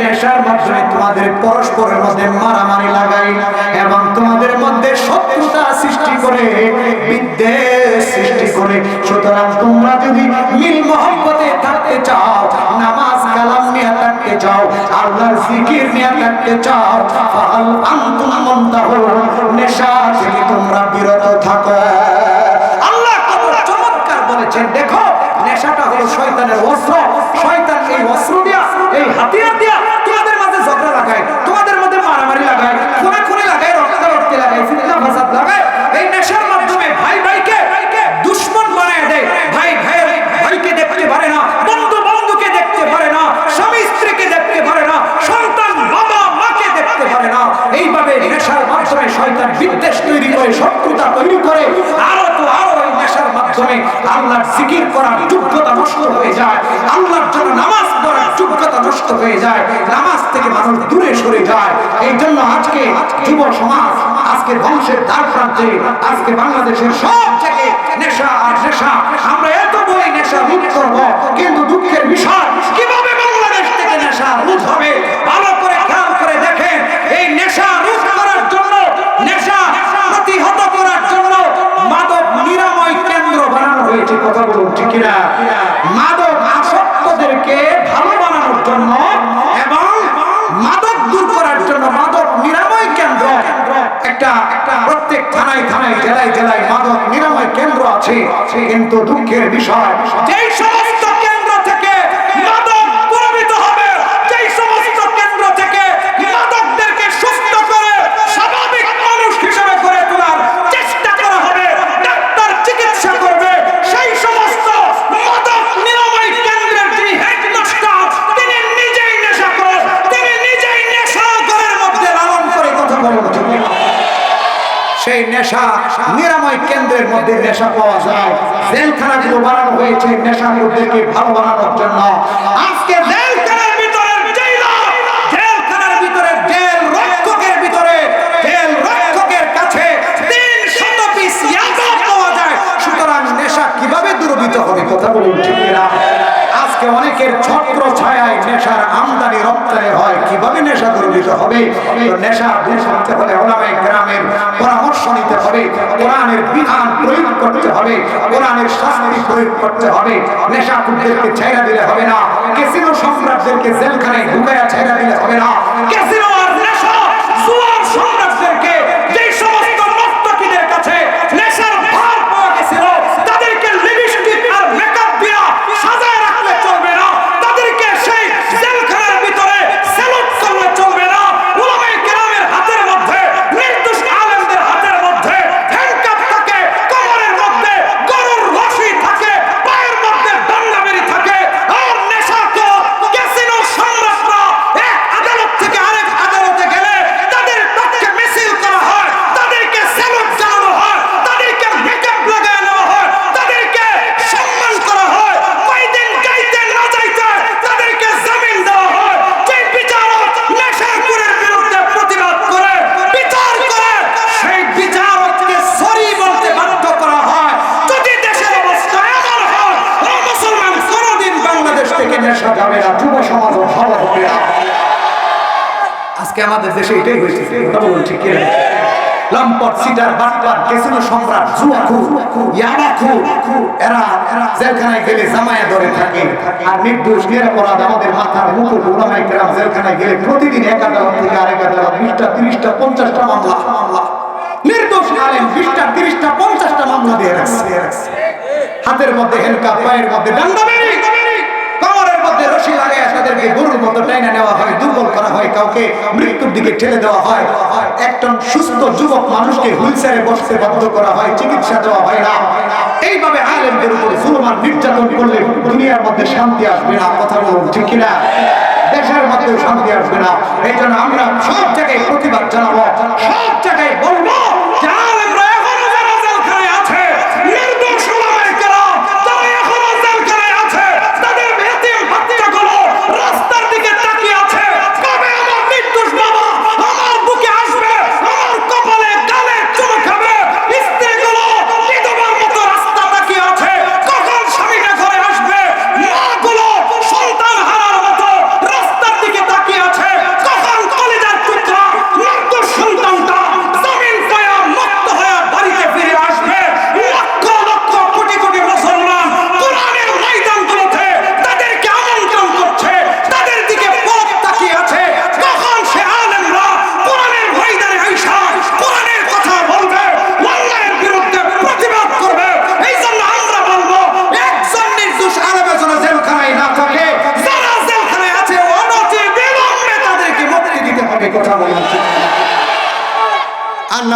নেশার মাধ্যমে তোমাদের পরস্পরের মধ্যে মারামারি লাগাই এবং তোমাদের মধ্যে শত্রুতা সৃষ্টি করে, বিদ্বেষ সৃষ্টি করে। সুতরাং তোমরা যদি মিল মহব্বতে থাকতে চাও, নামাজ কালাম নিয়ে থাকতে চাও, আল্লাহর জিকির নিয়ে থাকতে চাও, ফাহাল আনতুম মুনতাহুন নেশা থেকে তোমরা বিরত থাকো। আল্লাহ কত চমৎকার বলেছেন, দেখো, নেশাটা হলো শয়তানের অস্ত্র, শয়তান এই অস্ত্র দিয়া এই হাতিয়ার দিয়া তোমাদের মাঝে ঝগড়া লাগায়, তোমাদের মধ্যে মারামারি লাগায় খুনাখুনি লাগায় রক্তারক্তি লাগায়, ফিতনা ফাসাদ লাগায়। এই নেশার মাধ্যমে ভাই ভাইকে দুশ্মন বানায় দেয়। ভাই ভাইয়ের ভাইকে দেখতে পারে না, বন্ধু বন্ধুকে দেখতে পারে না, স্বামী স্ত্রীকে দেখতে পারে না, সন্তান বাবা মাকে দেখতে পারে না। এইভাবে নেশার মাধ্যমে শয়তান বিদ্বেষ তৈরি করে, শত্রুতা তৈরি করে। আরও তো আরও এই নেশার মাধ্যমে আল্লাহর জিকির করার যোগ্যতা নষ্ট হয়ে যায়। আল্লাহর জন্য নামাজ পড়ার যোগ্যতা নষ্ট হয়ে যায়, নামাজ থেকে মানুষ দূরে সরে যায়। এই জন্য আজকে যুব সমাজ, আজকে ধ্বংসের দ্বার প্রান্তে, আজকে বাংলাদেশের সব জায়গায় নেশা আর নেশা। আমরা এত বই নেশা রোধ করব, কিন্তু দুঃখের বিষয়, কীভাবে বাংলাদেশ থেকে নেশা রোধ হবে? ভালো করে খেয়াল করে দেখেন, এই নেশা রোধ করার জন্য, নেশা প্রতিহত করার জন্য মাদক নিরাময় কেন্দ্র বানানো হয়েছে। কথা বলুন ঠিক কিনা? মাদক আসক্তদেরকে জন্য এবং মাদক দূর করার জন্য মাদক নিরাময় কেন্দ্র। একটা একটা প্রত্যেক থানায় থানায় জেলায় জেলায় মাদক নিরাময় কেন্দ্র আছে। কিন্তু দুঃখের বিষয়, যেই সমস্ত নেশা, নিরাময় কেন্দ্রের মধ্যে নেশা পাওয়া যায়। জেলখানাগুলো বানানো হয়েছে নেশাখোরদেরকে ভালো বানানোর জন্য। আজকে নেশা কীভাবে দূরীভূত হবে, কথা বলুন ঠিক না আজকে অনেকের ছত্র ছায়ায় নেশার আমদানি রপ্তানি হয়। কীভাবে নেশা দুর্বিত হবে? নেশা দূর করতে হলে ওলামাই গ্রামের পরামর্শ নিতে হবে, কোরআনের বিধান প্রয়োগ করতে হবে, কোরআনের শাস্তি প্রয়োগ করতে হবে। নেশা কুকুরদেরকে ছেড়ে দিলে হবে না কেসিনো সম্রাটদেরকে জেলখানায় ঢুকায়া ছেড়ে দিলে হবে না কেসিনো আর নেশা জুয়ার সম্রাটদেরকে যেই সমস্ত নর্তকীদের কাছে নেশার ভার পাওয়া গেছিল তাদেরকে লিপস্টিক আর মেকআপ দিয়া সাজায় রাখলে চলবে না তাদেরকে সেই জেলখানার ভিতরে স্যালুট করলে চলবে না উলামায়ে কেরামের হাতের মধ্যে নির্দোষ আলেমদের হাতের মধ্যে হ্যান্ডকাপ থাকে কোমরের মধ্যে গরুর রশি থাকে পায়ের মধ্যে ডান্ডাবেরি থাকে আর নেশা তো ক্যাসিনো সম্রাটরা এক আদালত থেকে আরেক আদালতে গেলে তাদের পক্ষে মিছিল করা হয় তাদেরকে স্যালুট জানানো হয় তাদেরকে মেকআপ লাগায় নেওয়া হয় তাদেরকে সম্মান করা হয় কয়দিন যাইতে না যাইতে তাদেরকে জামিন দেওয়া হয় যে বিচারক নেশাখোরের বিরুদ্ধে প্রতিবাদ করে বিচার করে সেই বিচারককে সরি বলতে বাধ্য করা হয় যদি দেশের অবস্থা এমন হয় ও মুসলমান কোনোদিন বাংলাদেশ থেকে নেশা যাবে না যুব সমাজ ভালো হবে না আজকে আমাদের দেশে এটাই হয়েছে কথা বলুন ঠিক কি না? সিটার কেসিনো সম্রাট এরা জেলখানায় গেলে জামায়া ধরে থাকে। আর নির্দোষ, নিরপরাধ আমাদের মাথার কেরাম জেলখানায় গেলে প্রতিদিন এক আদালত থেকে আরেক আদালত, বিশটা, তিরিশটা, পঞ্চাশটা মামলা। নির্দোষ আলেম, বিশটা, তিরিশটা, পঞ্চাশটা মামলা দিয়ে রাখছে। হাতের মধ্যে হেলকাপ পায়ের মধ্যে ডান্ডাবেরি কমরের মধ্যে রশি লাগায় তাদেরকে গরুর মতো টাইনা নেওয়া হয়, দুর্বল করা হয়, কাউকে মৃত্যুর দিকে ঠেলে দেওয়া হয়। একজন সুস্থ যুবক মানুষকে হুইলচেয়ারে বসতে বাধ্য করা হয়, চিকিৎসা দেওয়া হয় না। এইভাবে আলেমদের উপর জুলুমান নির্যাতন করলে দুনিয়ার মধ্যে শান্তি আসবে না, কথা বলুন ঠিক কিনা? দেশের মধ্যে শান্তি আসবে না। এই জন্য আমরা সব জায়গায় প্রতিবাদ জানাব, সব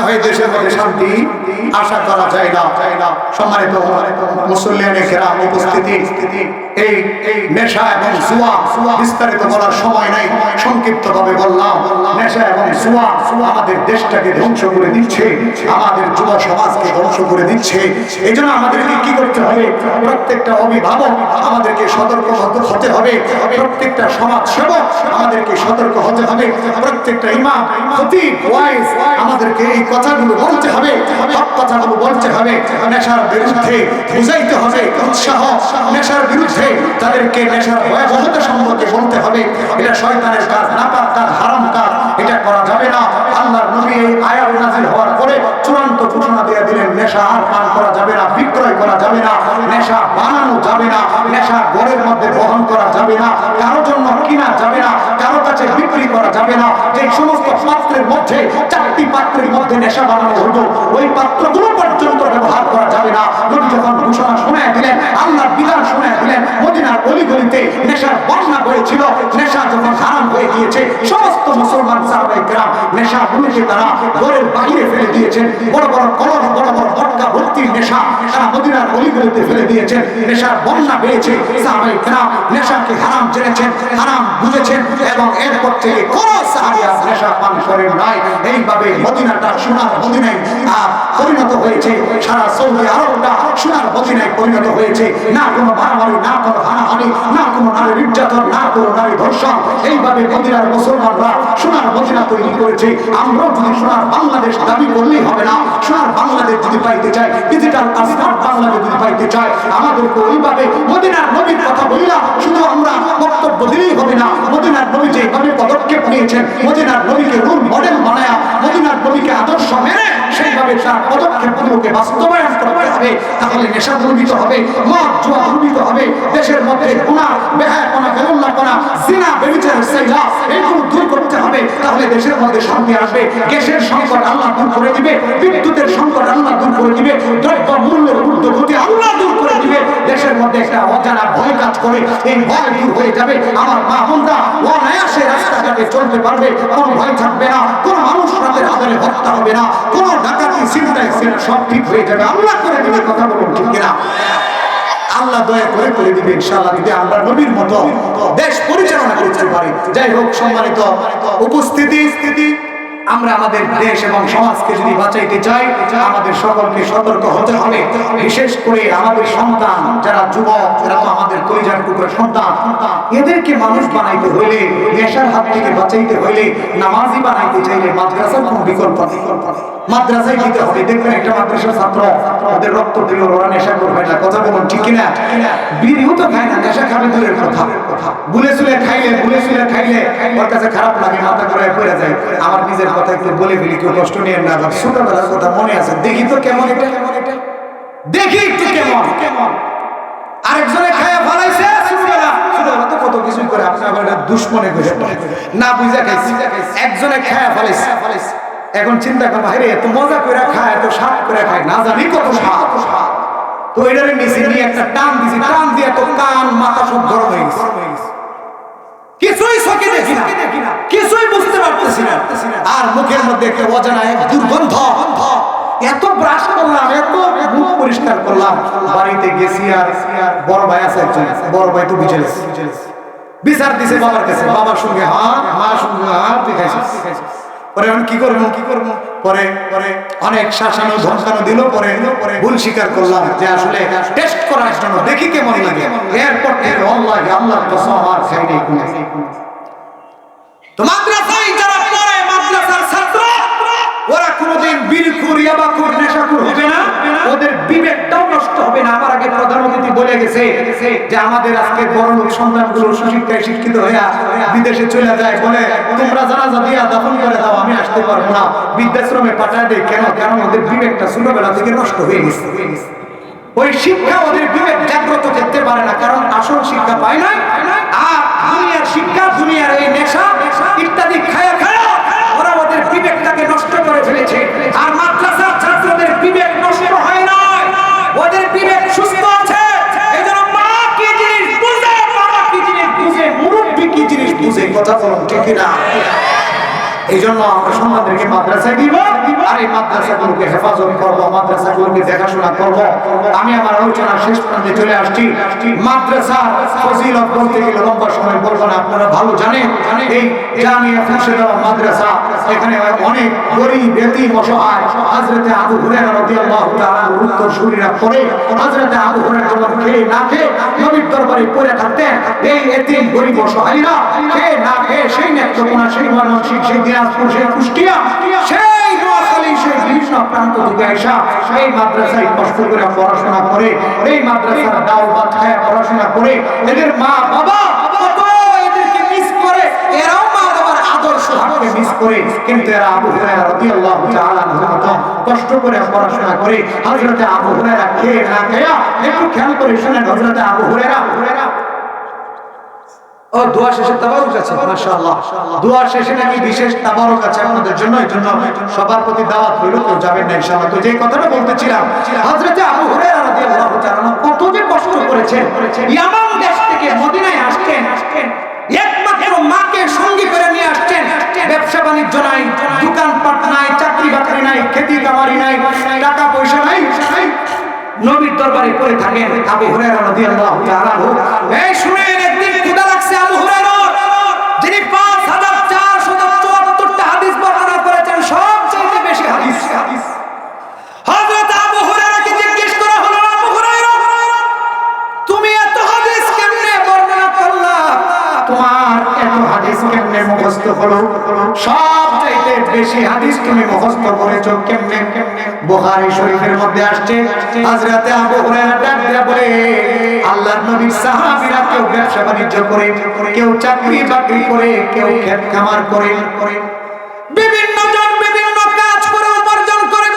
হয়ে, দেশের বললাম। নেশা এবং জুয়া আমাদের দেশটাকে ধ্বংস করে দিচ্ছে, আমাদের যুব সমাজকে ধ্বংস করে দিচ্ছে। এই জন্য আমাদেরকে কি করতে হবে? প্রত্যেকটা অভিভাবক আমাদেরকে সতর্ক হতে হবে। প্রত্যেকটা সমাজ সেবক আমাদেরকে সতর্ক হতে হবে। প্রত্যেকটা ইমাম আমাদেরকে এই কথাগুলো বলতে হবে হক কথাগুলো বলতে হবে। নেশার বিরুদ্ধে বুঝাইতে হবে, উৎসাহ, নেশার বিরুদ্ধে তাদেরকে নেশার ভয়াবহতা সম্পর্কে বলতে হবে। এটা শয়তানের কাজ, নাপাক কাজ, হারাম কাজ, এটা করা যাবে না। আল্লাহর নবী এই আয়াত নাজিল হওয়ার পরে চূড়ান্ত ঘোষণা দিয়ে দিলেন, নেশা আর পান করা যাবে না। করা যাবে না, নেশা বানানো যাবে না, নেশা ঘরের মধ্যে বহন করা যাবে না কারোর জন্য কিনা যাবে না, কারও কাছে বিক্রি করা যাবে না, যে সমস্ত পাত্রের মধ্যে, চারটি পাত্রের মধ্যে নেশা বানানো হতো, ওই পাত্রগুলো পর্যন্ত ব্যবহার করা যাবে না। নবী যখন ঘোষণা শোনায় দিলেন, আল্লাহর বিধান শোনায় দিলেন, মদিনার অলিগলিতে নেশার বন্যা হয়েছিল নেশা যখন হারাম হয়ে গিয়েছে, সমস্ত মুসলমান সাহাবাই গ্রাম নেশা গুলোকে তারা ঘরের বাইরে ফেলে দিয়েছেন। বড় বড় কলম বড় বড় মটকা ভর্তি নেশা তারা মদিনার অলিগলিতে ফেলে দিয়েছেন নেশার বন্যা পেয়েছে সাহাবাই গ্রাম নেশাকে হারাম জেনেছেন, হারাম বুঝেছেন এবং এরপর থেকে কোন সাহাবিয়া নেশা পান করেন নাই। এইভাবে মদিনাটা সোনার মদিনায় পরিণত হয়েছে। সারা সৌদি আরবটা সোনার মদিনায় পরিণত হয়েছে। না কোনো মারামারি, না কোনো হানাহানি, না কোনো নারী নির্যাতন, না কোনো নারী ধর্ষণ। এইভাবে মদিনার মুসলমানরা সোনার মদিনা তৈরি করেছে। আমরাও যদি সোনার বাংলাদেশ দাবি করলেই হবে না, সোনার বাংলাদেশ যদি পাইতে চাই ডিজিটাল স্মার্ট চাই, আমাদেরকে ওইভাবে মদিনার নবীর কথা বলিলাম শুধু আমরা বক্তব্য দিলেই হবে না। মদিনার নবী যেভাবে পদক্ষেপ নিয়েছেন, মদিনার নবীকে রোল মডেল বানায়া মদিনার নবীকে আদর্শ মেনে সেইভাবে তার পদক্ষেপগুলোকে বাস্তবায়ন করতে হবে, তাহলে নেশা দুর্বিত হবে, মদ, জুয়া দুর্বিত হবে, দেশের মধ্যে গুণা, বেহায়াপনা বেরুল্লাপনা জিনা, বেবিচার, সেইলা এগুলো দূর করতে হবে, তাহলে দেশের মধ্যে শান্তি আসবে, গ্যাসের সংকট আল্লাহ দূর করে দিবে, বিদ্যুতের সংকট আল্লাহ দূর করে দিবে দ্রব্য মূল্যের ঊর্ধ্বগতি আল্লাহ দূর করে দিবে দেশের মধ্যে একটা অজানা ভয় কাজ করে, এই ভয় দূর হয়ে যাবে। আমার মা বোনরা অনায়াসে রাস্তাঘাটে চলতে পারবে, কোনো ভয় থাকবে না, কোনো মানুষ রাতের আধারে হত্যা হবে না, কোনো ডাকাতি চিন্তায় সব ঠিক হয়ে যাবে। আল্লাহ করে দিবে কথা বলুন, ঠিক কিনা? আল্লাহ দয়া করে করে দিবে ইনশাআল্লাহ যদি আমরা নবীর মতো দেশ পরিচালনা করতে পারি। যাই হোক, সম্মানিত উপস্থিতি। স্থিতি আমরা আমাদের দেশ এবং সমাজকে যদি বাঁচাইতে চাই, আমাদের সকলকে সতর্ক হতে হবে। বিশেষ করে আমাদের সন্তান, যারা যুবক, যারা আমাদের কলিজার টুকরো সন্তান, এদেরকে মানুষ বানাইতে হইলে, নেশার হাত থেকে বাঁচাইতে হইলে, নামাজি বানাইতে চাইলে মাদ্রাসার কোনো বিকল্প বিকল্প নেই। মাদ্রাসায় দিতে হবে দেখবেন একটা মাদ্রাসার ছাত্র ওদের রক্ত দিল, ওরা নেশা করবে না। কথা বলুন, ঠিক কিনা? বিড়িও তো খায় না, নেশা খাবে দূরের কথা। বুলে সুলে খাইলে বুলে সুলে খাইলে ওর কাছে খারাপ লাগে, মাথা করে পড়ে যায়। আমার নিজের কথা একটু বলে ফেলি, কেউ কষ্ট নিয়ে না। আবার ছোটবেলার কথা মনে আছে। দেখি তো কেমন এটা। কেমন এটা দেখি একটু কেমন। কেমন আরেকজনে খায়া ফলাইছে ছোটবেলা কত কিছুই করে আপনি আবার দুশ্মনে করে না বুঝা খাইছি। একজনে খায়া ফলাইছে ফলাইছে। এখন চিন্তা করব হাইরে এত মজা করে খায়, এত স্বাদ করে খায়, না জানি কত স্বাদ। তো এটারে নিচে নিয়ে একটা টান দিছি, টান দিয়ে তো কান, মাথা সব গরম হয়ে গেছে। কিছুই চোখে দেখি না, কিছুই বুঝতে পারতেছি না। আর মুখের মধ্যে একটা অজানা এক দুর্গন্ধ। এত ব্রাশ করলাম, এত মুখ পরিষ্কার করলাম। বাড়িতে গেছি আর বড় ভাই আছে একজন, বড় ভাই তো বুঝে বিচার দিছে বাবার কাছে, বাবার সঙ্গে হাত মার সঙ্গে হাত দেখাইছে। পরে আমি কি করব কি করব? পরে পরে অনেক শাসানো, ধমকানো দিল, পরে পরে ভুল স্বীকার করলাম যে আসলে টেস্ট করার জন্য দেখি কেমন লাগে। এরপর থেকে আল্লাহ, আল্লাহর কসম আর খাই তো মাদ্রাসায় যারা পড়ে, মাদ্রাসার ছাত্র ওরা কোনোদিন বিলকুর ইয়াবাকুর নেশাকুর হবে না। ওদের বিবেকটাও নষ্ট হবে না। আমার আগে প্রধানমন্ত্রী বলে গেছে যে আমাদের আজকে বড় লোক সন্তানগুলো সুশিক্ষায় শিক্ষিত হইয়া বিদেশে চলে যায় বলে, তোমরা জানাজা দিয়া দাফন করে দাও, আমি আসতে পারব না। বৃদ্ধাশ্রমে পাঠায় দেয় কেন? কেন ওদের বিবেকটা ছোটবেলা থেকে নষ্ট হয়ে গেছে? ওই শিক্ষা ওদের বিবেক জাগ্রত করতে পারে না, কারণ আসল শিক্ষা পায় না আর দুনিয়ার শিক্ষা, দুনিয়ার এই নেশা ইত্যাদি কথা বলুন ঠিক না এই জন্য আমরা সন্তানদেরকে মাদ্রাসায় দিব, আর এই মাদ্রাসাগুলোকে হেফাজত করব, মাদ্রাসাগুলোকে দেখাশোনা করব। আমি আমার আলোচনা শেষ প্রান্তে চলে আসছি। মাদ্রাসা ফজিলত বলতে গেলে লম্বা সময় বলব না, আপনারা ভালো জানেন। এই ইরানি মাদ্রাসা এখানে অনেক গরিব এতিম অসহায়। হযরতে আবু হুরায়রা রাদিয়াল্লাহু তাআলা উত্তর শুরীরা পড়ে, হযরতে আবু হুরায়রা যখন খেয়ে না খেয়ে নবীর দরবারে পড়ে থাকতেন, এই এতিম গরিব অসহায়রা খেয়ে না খেয়ে সেই নেত্রকোনা, সেই সেই দিনাজপুর, সেই কুষ্টিয়া, সেই নোয়াখালী, সেই বিভিন্ন প্রান্ত থেকে আসা এই মাদ্রাসায় কষ্ট করে পড়াশোনা করে, এই মাদ্রাসার ডাল ভাত খায়, পড়াশোনা করে, এদের মা বাবা কত এদেরকে মিস করে এরাও মা বাবার হাতকে মিস করে কিন্তু এরা আবু হুরায়রা রাদিয়াল্লাহু তাআলা মতো কষ্ট করে পড়াশোনা করে হযরতে আবু হুরায়রা খেয়ে না খেয়া একটু খেয়াল করে শুনেন হযরতে আবু হুরায়রা। ও, দোয়া শেষে আছে, মাশাআল্লাহ। দোয়া শেষে নাকি বিশেষ আছে আপনাদের জন্য সবার প্রতি দাওয়াত কেউ যাবেন না ইনশাআল্লাহ। তো যে কথাটা বলতেছিলাম, হযরতে আবু হুরায়রা রাদিয়াল্লাহু তাআলা কত যে কষ্ট করেছেন। ইয়ামান দেশ থেকে মদিনায় মাকে সঙ্গী করে নিয়ে আসছেন ব্যবসা বাণিজ্য নাই, দোকানপাট নাই, চাকরি বাকরি নাই, খেতি কামারি নাই, টাকা পয়সা নাই, নবীর দরবারে পড়ে থাকেন আবু হুরায়রা রাদিয়াল্লাহু তাআলা এই শুনেন খামার করে। বিভিন্ন জন বিভিন্ন কাজ করে উপার্জন করে।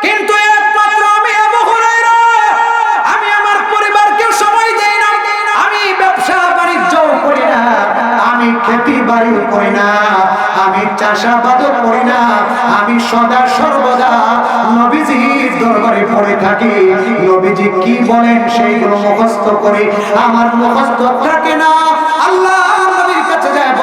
কিন্তু একমাত্র আমি আমি আমার পরিবারকে সময় দেই না। আমি ব্যবসা বাণিজ্য করি না। আমি খেতি বাড়ি করি না। আমি করি না। আমি সদা সর্বদা নবীজির দরবারে পড়ে থাকি। নবীজি কি বলেন সেইগুলো মুখস্থ করে। আমার মুখস্থ থাকে না।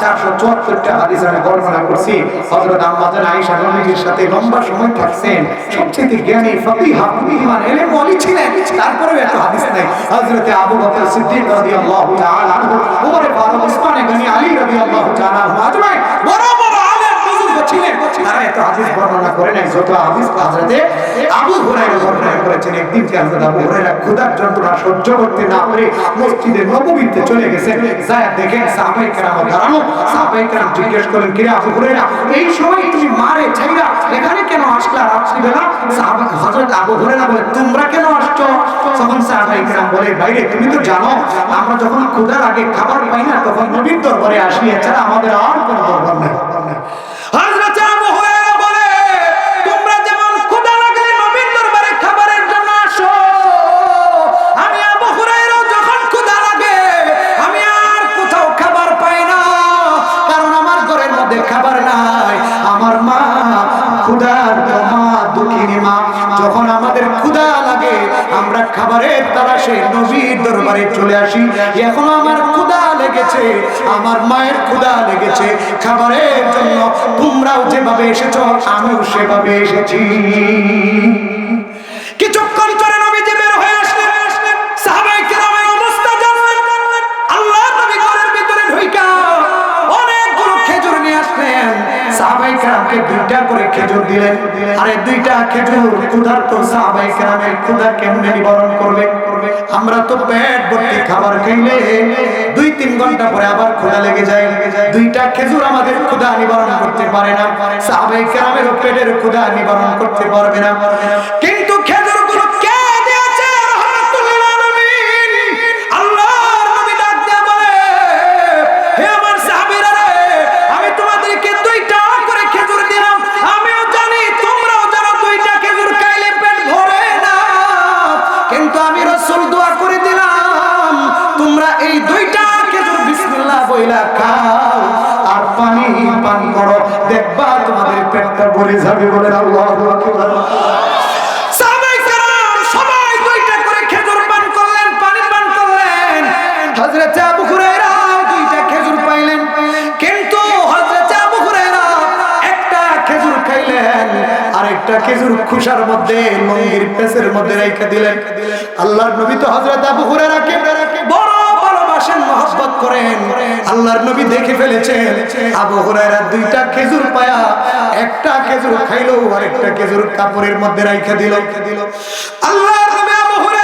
চারশো চুয়াত্তরটা হাদিস আমি বর্ণনা করছি। হজরত আম্মাজান আয়েশা নবীজির সাথে লম্বা সময় থাকছেন। সবচেয়ে জ্ঞানী ফকিহা ইমান, এলেম, ওয়ালি ছিলেন। তারপরেও এত হাদিস নাই। হযরতে আবু বকর সিদ্দিক রাদিয়াল্লাহু তাআলা আনহু ফারুক, ওসমান গনি, আলী রাদিয়াল্লাহু তাআলা আজমাইন। বড় এত হাদিস বর্ণনা করে নাই, যত হাদিস হযরতে আবু হুরায়রা বর্ণনা করেছেন, একদিন কি হযরত আবু হুরায়রা ক্ষুধার যন্ত্রণা সহ্য করতে না পেরে মসজিদে নববীতে চলে গেছেন যায় দেখেন সাহাবায়ে কেরাম দাঁড়ানো, সাহাবায়ে কেরাম জিজ্ঞেস করেন কিরে আবু হুরায়রা, এই সময় তুমি মারে ছাইরা এখানে কেন আসলা রাত্রি বেলা? সাহাবা হযরত আবু হুরায়রা বলে, তোমরা কেন আসছো? তখন সাহাবায়ে কেরাম বলে, ভাইরে, তুমি তো জানো, আমরা যখন ক্ষুধার আগে খাবার পাই না, তখন নবীর দরবারে আসি, এছাড়া আমাদের আর কোনো দরবার নেই। আমরা খাবারের তালাশে নবীর দরবারে চলে আসি। এখন আমার ক্ষুদা লেগেছে, আমার মায়ের ক্ষুদা লেগেছে। খাবারের জন্য তোমরাও যেভাবে এসেছ, আমিও সেভাবে এসেছি। কিছুক্ষণ কেরামকে দুইটা করে খেজুর দিলেন। আরে দুইটা খেজুর, ক্ষুধার্ত সাহাবাই কেরামের ক্ষুধা কেমনে নিবারণ করবে? আমরা তো পেট ভর্তি খাবার খাইলে দুই তিন ঘণ্টা পরে আবার ক্ষুধা লেগে যায়। দুইটা খেজুর আমাদের ক্ষুধা নিবারণ করতে পারে না। সাহাবাই কেরামের পেটের ক্ষুধা নিবারণ করতে পারবে না। কিন্তু আরেকটা খেজুর খুশার মধ্যে লঙ্গির মধ্যে রেখে দিলেন। আল্লাহর নবী তো আবু বড় ভালোবাসেন, মহব্বত করেন। আল্লাহর নবী দেখে ফেলেছেন, আবু হুরায়রা দুইটা খেজুর পায়া, একটা খেজুর খাইলো আর একটা খেজুর কাপড়ের মধ্যে রাইখা দিল। আল্লাহর নবী আবু বলে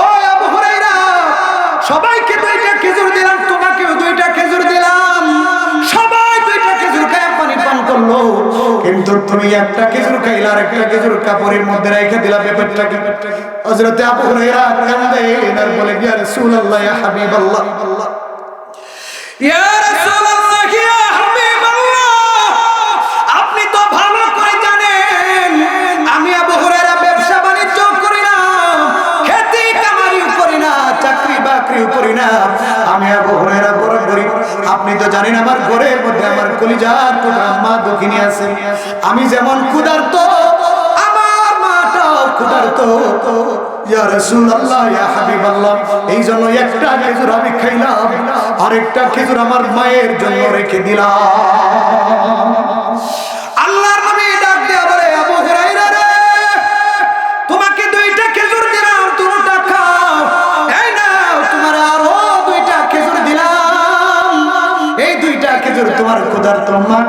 ও আবু হুরায়রা, সবাইকে তুমি একটা খেজুর আর একটা খেজুর কাপড়ের মধ্যে রেখে দিলা ব্যাপারটা কি? আবু হুরায়রা কান্দেন আর বলে, ইয়া রাসূলুল্লাহ, ইয়া হাবিবাল্লাহ। ইয়া রাসূলুল্লাহ, ইয়া হাবিবাল্লাহ, আপনি তো ভালো করে জানেন, আমি আবু হুরায়রা ব্যবসা বাণিজ্য করি না খেতি কামারিও করি না চাকরি বাকরিও করি না। আমি আবু হুরায়রা আপনি তো জানেন আমার ঘরের মধ্যে আমার কলিজার টুকরা মা দক্ষিণী আছে। আমি যেমন ক্ষুধার্ত, আমার মাটাও ক্ষুধার্ত। এই জন্য একটা খেজুর আমি খাইলাম, আরেকটা খেজুর আমার মায়ের জন্য রেখে দিলাম।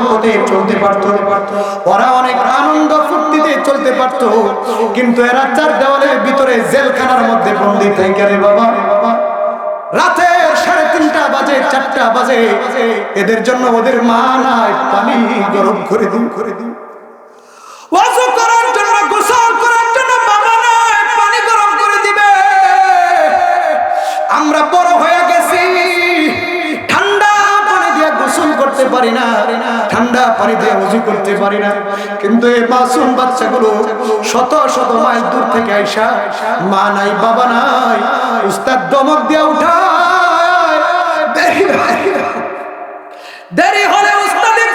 সম্পদে চলতে পারতো। ওরা অনেক আনন্দ ফুর্তিতে চলতে পারতো। কিন্তু এরা চার দেওয়ালের ভিতরে জেলখানার মধ্যে বন্দি থেকে রে বাবা। রাতের সাড়ে তিনটা বাজে, চারটা বাজে। এদের জন্য ওদের মা নাই, পানি গরম করে দিন। করে দিন আমরা বড় হয়ে গেছি। ঠান্ডা পানি দিয়ে গোসল করতে পারি না। ঠান্ডা পানি দিয়ে উজু করতে পারি না। কিন্তু এই মাসুম বাচ্চাগুলো শত শত মাইল দূর থেকে আইসা, মা নাই, বাবা নাই, উস্তাদ দমক দিয়ে উঠায়। দেরি হলে উস্তাদের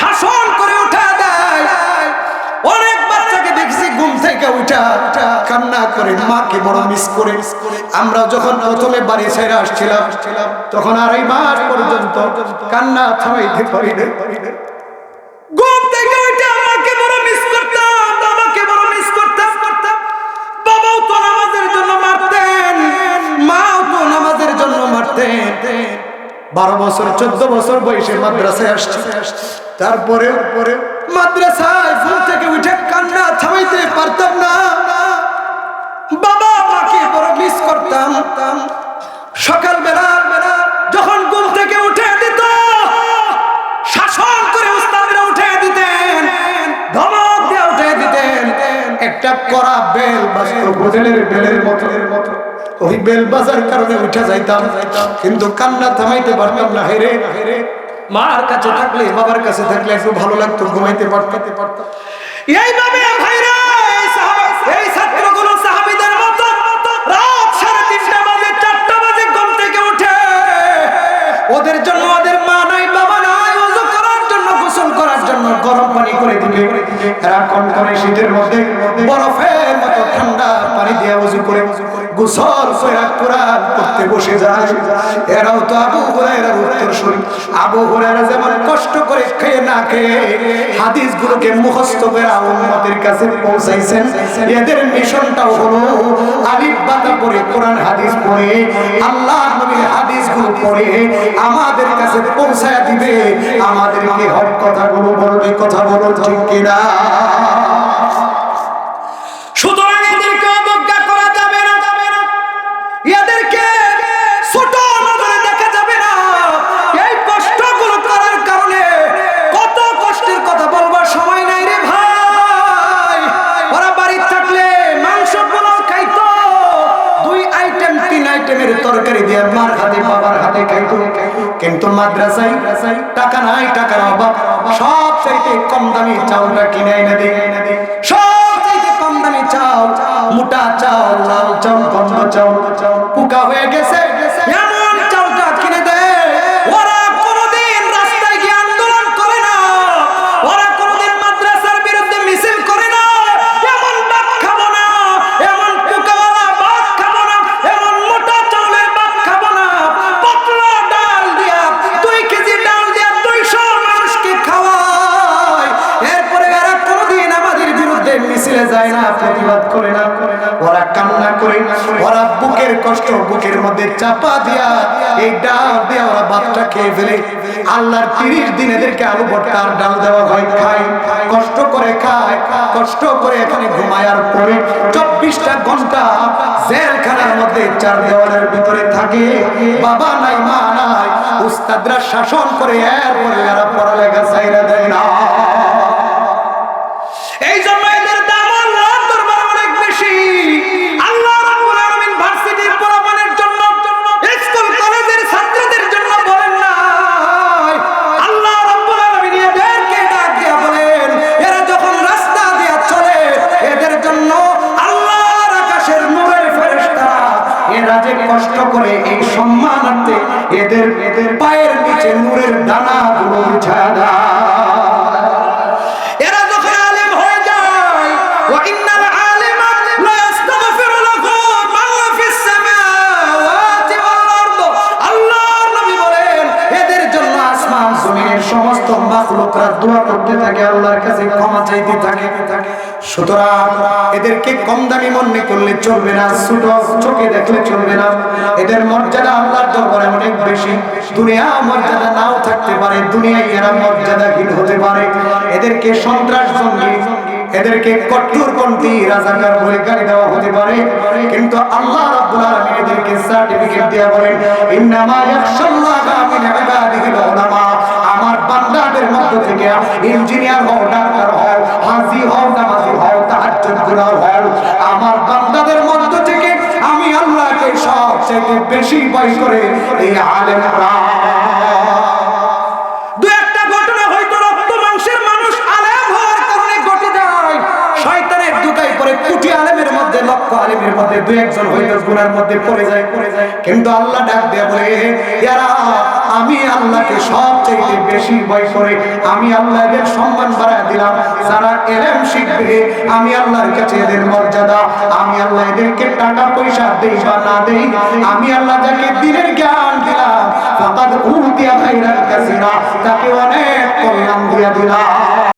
শাসন করে উঠা দেয়। অনেক বাচ্চাকে দেখছি ঘুম থেকে উঠা, কান্না করে, মাকে বড় মিস করে। আমরা যখন প্রথমে বাড়ি ছেড়ে আসছিলাম, তখন আড়াই মাস পর্যন্ত কান্না থামাইতে পারি না মারতেন বারো বছর, চোদ্দ বছর বয়সে মাদ্রাসায় আসছে। তারপরে পরে মাদ্রাসায় থেকে উঠে কান্না থামাইতে পারতাম না। বাবা মাকে বড় মিস করতাম। সকাল বেলা যখন ঘুম থেকে উঠে দিত, শাসন করে উস্তাদরা উঠে দিতেন, ধমক দিয়ে উঠে দিতেন। একটা করা বেল বাজতো হোটেলের বেলের মতো। ওই বেলবাজার কারণে উঠা যাইতাম। কিন্তু কান্না থামাইতে পারতাম না হেরে হেরে মার কাছে থাকলে, বাবার কাছে থাকলে একটু ভালো লাগতো, ঘুমাইতে পারতাতে পারতাম ওদের জন্য দিবে এরা কনকনে শীতের মধ্যে বরফের মতো ঠান্ডা পানি দিয়ে করে গোসল করে বসে যায়। এরাও তো আবু হুরায়রার আবু হুরায়রা যেমন কষ্ট করে খেয়ে না খেয়ে মুখস্থ করে উম্মতের কাছে পৌঁছাইছেন, এদের মিশনটাও হলো আলিফ পড়ে হাদিস পড়ে, আল্লাহ নবীর পড়ে, আমাদের কাছে পৌঁছায় দিবে, আমাদেরকে হক কথাগুলো বলবে। কথা বলো, ঠিক কিনা? কত কষ্টের কথা বলবার সময় নাই রে ভাই। বাড়ি থাকলে মাংস খাইতো। দুই আইটেম তিন আইটেমের তরকারি দিয়ে মার হাতে, বাবার হাতে খাইতো। কিন্তু মাদ্রাসায় টাকা নাই, টাকার অভাব। সব চাইতে কম দামি চাউলটা কিনে এনে দিই সব চাইতে কম দামি চাউল, মোটা চাউল, লাল চাউল, গন্ধ চাউল। কষ্ট বুকের মধ্যে চাপা দিয়া এই ডাল দিয়ে ওরা ভাতটা খেয়ে ফেলে। আল্লাহর তিরিশ দিন এদেরকে আলু ভর্তা আর ডাল দেওয়া হয়, খায়। কষ্ট করে খায়, কষ্ট করে এখানে ঘুমায়ার পরে চব্বিশটা ঘণ্টা জেলখানার মধ্যে চার দেওয়ালের ভিতরে থাকে। বাবা নাই, মা নাই, উস্তাদরা শাসন করে, এরপরে এরা পড়ালেখা চাইরা দেয় না। আরদ। আল্লাহর নবী বলেন, এদের জন্য আসমান, জমিনের সমস্ত মাখলুকরা দোয়া করতে থাকে, আল্লাহর কাছে ক্ষমা চাইতে থাকে। সুতরাং এদেরকে কম দামি মনে করলে চলবে না, ছোট চোখে দেখলে চলবে না। এদের মর্যাদা আল্লাহর দরবারে অনেক বেশি। দুনিয়া মর্যাদা নাও থাকতে পারে, দুনিয়ায় এরা মর্যাদাহীন হতে পারে। এদেরকে সন্ত্রাস এদেরকে রাজাকার বলে দেওয়া হতে পারে। কিন্তু আল্লাহ রাব্বুল আলামিন এদেরকে সার্টিফিকেট দেয়া বলেন, ইন্নামা মিন উলামা। আমার বান্দাদের মধ্য থেকে ইঞ্জিনিয়ার হও ডাক্তার হও হাজি হও, নামাজি হও, তাহাজ্জুদ গুনাহ হও। আমার বান্দাদের মধ্য থেকে আমি আল্লাহকে সবচেয়ে বেশি ভয় করে এই আলেমরা। আলেমের মধ্যে, লক্ষ দু একজন হয়তো গুনার মধ্যে পড়ে যায় পড়ে যায়। কিন্তু আল্লাহ ডাক দেয়া বলে, এরা আমি আল্লাহকে সব থেকে বেশি ভয় করে, আমি আল্লাহ সম্মান বাড়ায় দিলাম। যারা এলেম শিখবে, আমি আল্লাহর কাছে এদের মর্যাদা, আমি আল্লাহ এদেরকে টাকা পয়সা দেই বা না দেই, আমি আল্লাহ যাকে দিনের জ্ঞান দিলাম তাকে অনেক কল্যাণ দিয়া দিলাম।